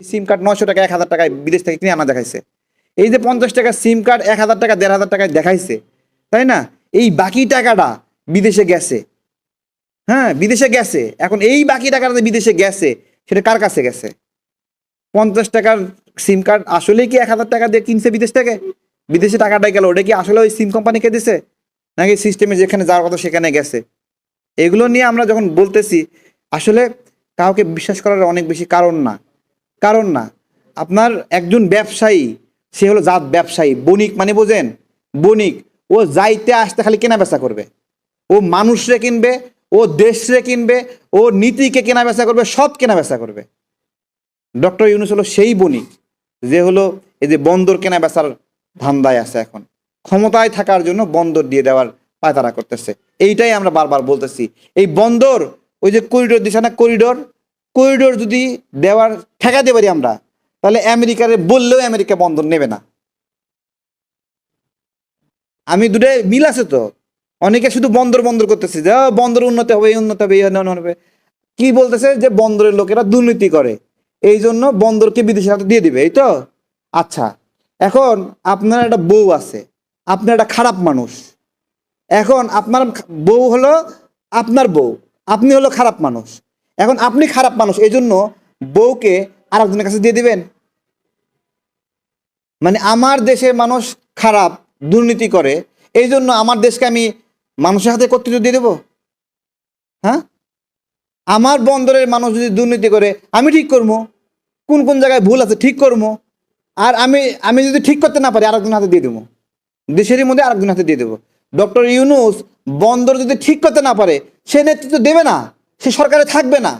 সিম card নশো টাকা, এক হাজার টাকায় বিদেশ থেকে কিনে আনা দেখাইছে। এই যে পঞ্চাশ টাকা সিম কার্ড এক হাজার টাকা, দেড় হাজার টাকায় দেখাইছে, তাই না? এই বাকি টাকাটা বিদেশে গেছে। হ্যাঁ বিদেশে গেছে। এখন এই বাকি টাকাটা বিদেশে গেছে, সেটা কার কাছে গেছে? পঞ্চাশ টাকার সিম কার্ড আসলে কি এক হাজার টাকা দিয়ে কিনছে বিদেশ থেকে? বিদেশে টাকাটা গেল। ওটা কি আসলে ওই সিম কোম্পানিকে দিছে? নাকি সিস্টেমে যেখানে যাওয়ার কথা সেখানে গেছে? এগুলো নিয়ে আমরা যখন বলতেছি, আসলে কাউকে বিশ্বাস করার অনেক বেশি কারণ না। কারণ না, আপনার একজন ব্যবসায়ী, সে হলো জাত ব্যবসায়ী, বণিক মানে বোঝেন, বণিক, ও যাইতে আসতে খালি কেনা বেচা করবে। ও মানুষরে কিনবে, ও দেশরে কিনবে, ও নীতিকে কেনা বেচা করবে সব কেনা বেচা করবে। ডক্টর ইউনুস হলো সেই বণিক, যে হলো এই যে বন্দর কেনা বেচার ধান্দায় আছে এখন। ক্ষমতায় থাকার জন্য বন্দর দিয়ে দেওয়ার পায়তারা করতেছে। এইটাই আমরা বারবার বলতেছি। এই বন্দর, ওই যে করিডোর দিছে না করিডোর করিডোর যদি দেওয়ার ঠেকাতে পারি আমরা, তাহলে আমেরিকারে বললেও আমেরিকা বন্দর নেবে না। আমি দুটো মিল আছে তো। অনেকে শুধু বন্দর বন্দর করতেছে যে বন্দর উন্নতি হবে, এই উন্নতি হবে, এই হবে। কি বলতেছে যে, বন্দরের লোকেরা দুর্নীতি করে। এই জন্য বন্দরকে বিদেশের হাতে দিয়ে দিবে, এই তো? আচ্ছা এখন আপনার একটা বউ আছে, আপনার একটা খারাপ মানুষ। এখন আপনার বউ হলো আপনার বউ, আপনি হলো খারাপ মানুষ। এখন আপনি খারাপ মানুষ এই জন্য বউকে আর একজনের কাছে দিয়ে দিবেন। মানে আমার দেশের মানুষ খারাপ, দুর্নীতি করে এই জন্য আমার দেশকে আমি মানুষের হাতে কর্তৃত্ব দিয়ে দেবো? হ্যাঁ? আমার বন্দরের মানুষ যদি দুর্নীতি করে, আমি ঠিক করব? কোন কোন জায়গায় ভুল আছে ঠিক করব? আর আমি আমি যদি ঠিক করতে না পারি আরেকজন হাতে দিয়ে দেবো। দেশেরই মধ্যে আরেকজন হাতে দিয়ে দেবো। ডক্টর ইউনুস বন্দর যদি ঠিক করতে না পারে, সে নেতৃত্ব দেবে না। সে সরকারে থাকবে না।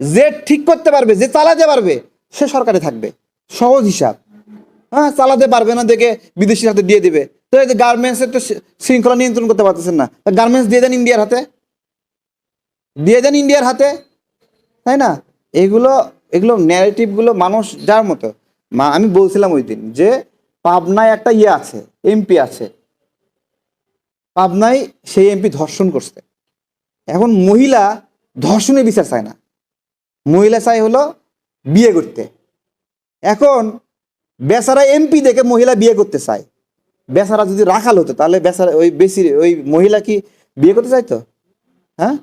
যে ঠিক করতে পারবে, যে চালাতে পারবে, সে সরকারে থাকবে। সহজ হিসাব। হ্যাঁ চালাতে পারবে না দেখে বিদেশির হাতে দিয়ে দিবে। তো এই যে গার্মেন্টসের তো শৃঙ্খলা নিয়ন্ত্রণ করতে পারতেছেন না। গার্মেন্টস দিয়ে দেন ইন্ডিয়ার হাতে। দিয়ে দেন ইন্ডিয়ার হাতে। তাই না? এগুলো এগুলো ন্যারেটিভগুলো মানুষ যার মতো। মা, আমি বলছিলাম ওই দিন যে পাবনায় একটা ইয়ে আছে এমপি আছে। পাবনায় সেই এমপি ধর্ষণ করছে। এখন মহিলা ধর্ষণের বিচার চায় না। মহিলা চাই হলো বিয়ে করতে। এখন বেচারা এমপি দেখে মহিলা বিয়ে করতে চায়। বেচারা যদি রাখাল হতো, তাহলে বেচারা ওই বেশি ওই মহিলা কি বিয়ে করতে চাইতো? হ্যাঁ?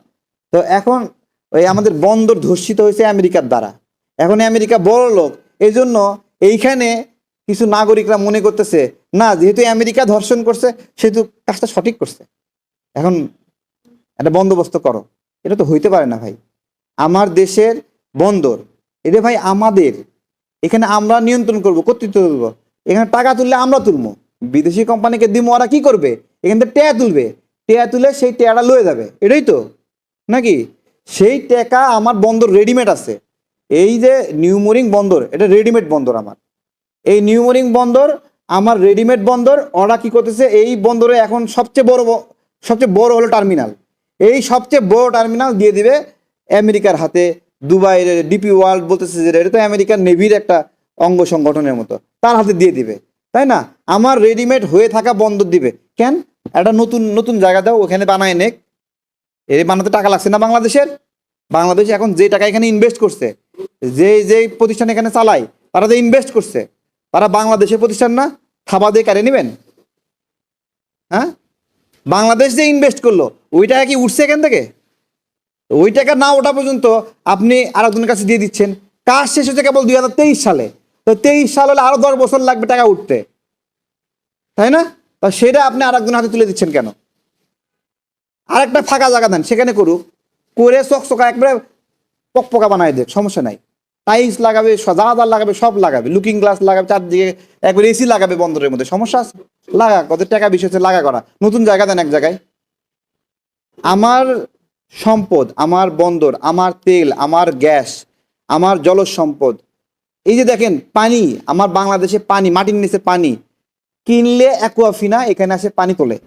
তো এখন ওই আমাদের বন্দর ধর্ষিত হয়েছে আমেরিকার দ্বারা। এখন আমেরিকা বড় লোক এই জন্য এইখানে কিছু নাগরিকরা মনে করতেছে, না, যেহেতু আমেরিকা ধর্ষণ করছে, সেহেতু কাজটা সঠিক করছে। এখন একটা বন্দোবস্ত করো। এটা তো হইতে পারে না ভাই। আমার দেশের বন্দর এটা ভাই আমাদের, এখানে আমরা নিয়ন্ত্রণ করব, কর্তৃত্ব তুলবো এখানে টাকা তুললে আমরা তুলবো। বিদেশি কোম্পানিকে দিব, ওরা কি করবে? এখান থেকে টেয়া তুলবে। ট্যা তুলে সেই টেয়াটা লয়ে যাবে। এটাই তো, নাকি? সেই টাকা আমার বন্দর রেডিমেড আছে। এই যে নিউমোরিং বন্দর, এটা রেডিমেড বন্দর আমার। এই নিউমোরিং বন্দর, আমার রেডিমেড বন্দর, ওরা কি করতেছে? এই বন্দরে এখন সবচেয়ে বড় সবচেয়ে বড় হলো টার্মিনাল এই সবচেয়ে বড় টার্মিনাল দিয়ে দিবে আমেরিকার হাতে। দুবাইয়ের ডিপি ওয়ার্ল্ড বলতেছে যে এটা তো আমেরিকার নেভির একটা অঙ্গ সংগঠনের মতো। তার হাতে দিয়ে দিবে। তাই না? আমার রেডিমেড হয়ে থাকা বন্দর দিবে। কেন? একটা নতুন নতুন জায়গা দাও, ওখানে বানায় নেক। এর বানাতে টাকা লাগছে না বাংলাদেশের? বাংলাদেশ এখন যে টাকা এখানে ইনভেস্ট করছে, যে যে প্রতিষ্ঠান এখানে চালায়, তারা যে ইনভেস্ট করছে, তারা বাংলাদেশের প্রতিষ্ঠান না? থাবা দিয়ে কেড়ে নেবেন? হ্যাঁ? বাংলাদেশ যে ইনভেস্ট করল ওই টাকা কি উঠছে এখান থেকে? ওই টাকা না ওঠা পর্যন্ত আপনি আরেকজনের কাছে দিয়ে দিচ্ছেন। কাজ শেষ হচ্ছে কেবল দুই হাজার তেইশ সালে। তো তেইশ সাল হলে আরও দশ বছর লাগবে টাকা উঠতে। তাই না? তা সেটা আপনি আরেকজনের হাতে তুলে দিচ্ছেন কেন? আরেকটা ফাঁকা জায়গা দেন, সেখানে করুক। করে চকচকা একবারে পকপকা বানায় দেখ সমস্যা নাই। টাইলস লাগাবে যা লাগাবে, সব লাগাবে। লুকিং গ্লাস লাগাবে, চারদিকে একবার এসি লাগাবে বন্দরের মধ্যে, সমস্যা আছে। লাগা, কত টাকা বিষয় লাগা করা। নতুন জায়গা দেন এক জায়গায়। আমার সম্পদ, আমার বন্দর, আমার তেল, আমার গ্যাস, আমার জলজ সম্পদ এই যে দেখেন, পানি, আমার বাংলাদেশে পানি, মাটির নিচে পানি। কিনলে অ্যাকুয়াফিনা, এখানে আসে পানি তোলে।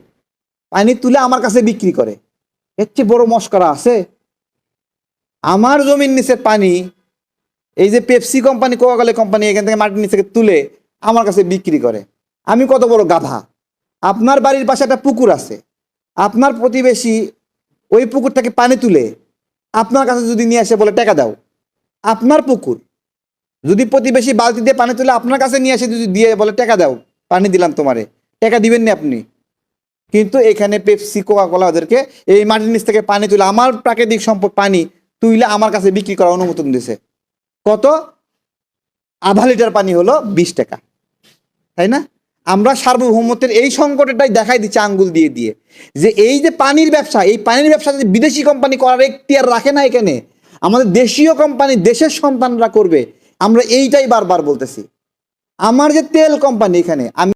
পানি তুলে আমার কাছে বিক্রি করে। এর চেয়ে বড় মস্করা আছে। আমার জমির নিচে পানি, এই যে পেপসি কোম্পানি, কোকাকলে কোম্পানি, এখান থেকে মাটির নিচে তুলে আমার কাছে বিক্রি করে। আমি কত বড় গাধা। আপনার বাড়ির পাশে একটা পুকুর আছে। আপনার প্রতিবেশী ওই পুকুর থেকে পানি তুলে আপনার কাছে যদি নিয়ে আসে বলে টাকা দাও। আপনার পুকুর। যদি প্রতিবেশী বালতি দিয়ে পানি তুলে আপনার কাছে নিয়ে আসে যদি দিয়ে বলে টাকা দাও, পানি দিলাম তোমারে, টাকা দিবেন না আপনি। কিন্তু এখানে পেপসি কোকা ওদেরকে এই মাটির নিচ থেকে পানি তুলে আমার প্রাকৃতিক সম্পদ পানি তুইলে আমার কাছে বিক্রি করার অনুমোদন দিছে। কত? আধা লিটার পানি হলো বিশ টাকা। তাই না? আমরা সার্বভৌমত্বের এই সংকটটাই দেখাই দিচ্ছে আঙ্গুল দিয়ে দিয়ে। যে এই যে পানির ব্যবসা, এই পানির ব্যবসা যদি বিদেশি কোম্পানি করার আর রাখে না এখানে, আমাদের দেশীয় কোম্পানি দেশের সন্তানরা করবে। আমরা এইটাই বারবার বলতেছি। আমার যে তেল কোম্পানি এখানে, আমি